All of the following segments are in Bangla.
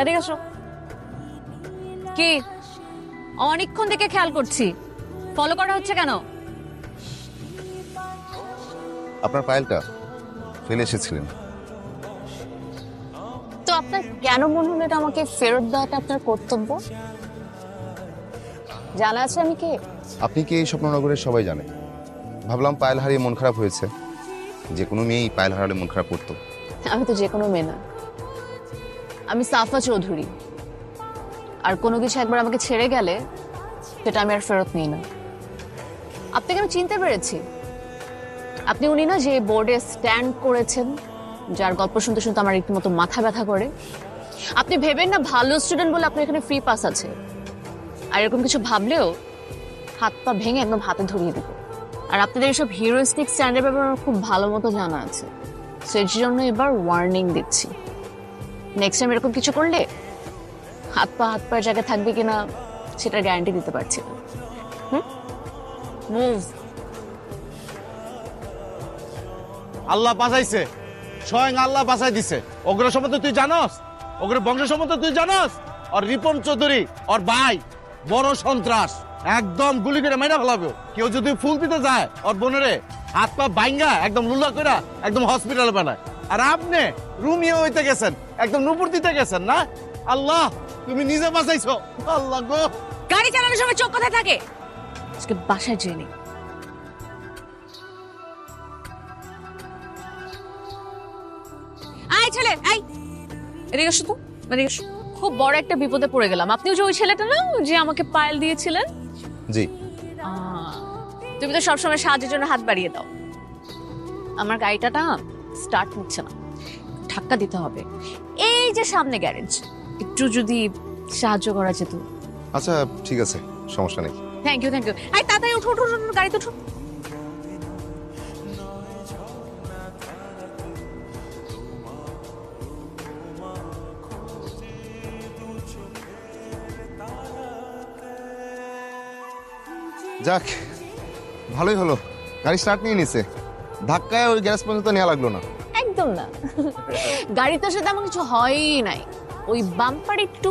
এদিকে আসো। কি? অনেকক্ষণ থেকে খেয়াল করছি। ফলো করা হচ্ছে কেন? আপনার ফাইলটা ফেলে এসেছিলেন। তো আপনার কেন মনে হলো এটা আমাকে ফেরত দেওয়াটা আপনার কর্তব্য? জানা আছে আমি কে? আপনি কি এই স্বপ্ননগরের সবাই জানে। ভাবলাম পায়েল হারিয়ে মন খারাপ হয়েছে। যে কোনো মেয়েই পায়েল হারালে মন খারাপ করতো। আমি তো যে কোনো মেয়ে না আমি সাফা চৌধুরী। আর কোনো কিছু একবার আমাকে ছেড়ে গেলে সেটা আমি আর ফেরত নিই না। আপনাকে আমি চিনতে পেরেছি? আপনি উনি না যে বোর্ডে স্ট্যান্ড করেছেন, যার গল্প শুনতে শুনতে আমার রীতিমতো মাথা ব্যথা করে। আপনি ভেবেন না ভালো স্টুডেন্ট বলে আপনার এখানে ফ্রি পাস আছে। আর এরকম কিছু ভাবলেও হাত পা ভেঙে একদম হাতে ধরিয়ে দেবো। আর আপনাদের এইসব হিরোইস্টিক স্ট্যান্ডের ব্যাপারে আমার খুব ভালো মতো জানা আছে। সেই জন্য এবার ওয়ার্নিং দিচ্ছি। নেক্সট টাইম এরকম কিছু করলে হাত পা, হাত পায়ের জায়গায় থাকবে কিনা সেটা গ্যারান্টি দিতে পারছি না। মুভ আল্লাহ বাঁচাইছে। স্বয়ং আল্লাহ বাঁচাই দিছে। ওগুলো সম্বন্ধে তুই জানস? ওগুলো বংশ সম্বন্ধে তুই জানস? আর রিপন চৌধুরী ওর ভাই, বড় সন্ত্রাস। একদম গুলি করে মেরা ফেলাবে। কেউ যদি ফুল দিতে যায়, ওর বোনেরে হাত পা বাইঙ্গা একদম লুল্লা করে একদম হসপিটালে বানায়। আর আপনি রুমিও হইতে গেছেন। একদম নুপুর দিতে গেছেন না? আল্লাহ তুমি নিজে বাঁচাইছো। আল্লাহ গো। গাড়ি চালানোর সময় চোখ কোথায় থাকে? আজকে বাসায় যেয়ে নেই। আয় ছেলে আই এদিকে এসো তো এদিকে এসো। খুব বড় একটা বিপদে পড়ে গেলাম। আপনিও যে ওই ছেলেটা না যে আমাকে পায়েল দিয়েছিলেন? জি। আহ, তুমি তো সবসময় সাহায্যের জন্য হাত বাড়িয়ে দাও। আমার গাড়িটা না স্টার্ট হচ্ছে না। ধাক্কা দিতে হবে। এই যে সামনে গ্যারেজ একটু যদি সাহায্য করা যেত। আচ্ছা ঠিক আছে সমস্যা নেই। থ্যাংক ইউ থ্যাংক ইউ আই তাড়াতাড়ি উঠো উঠো উঠো, গাড়িতে উঠো। যাক ভালোই হলো। গাড়ি স্টার্ট নিয়ে নিছে। ধাক্কায় ওই গ্যাস পর্যন্ত নেওয়া লাগল না। একদম না। গাড়িতে সাথে তেমন কিছু হয়ই নাই। ওই বাম্পার একটু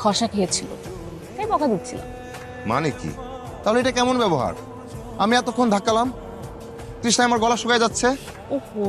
খসা খেয়েছিল। তাই বকা দিচ্ছিল মানে কি? তাহলে এটা কেমন ব্যবহার? আমি এতক্ষণ ধাক্কালাম। তৃষ্ণা আমার গলা শুকায় যাচ্ছে। ওহো।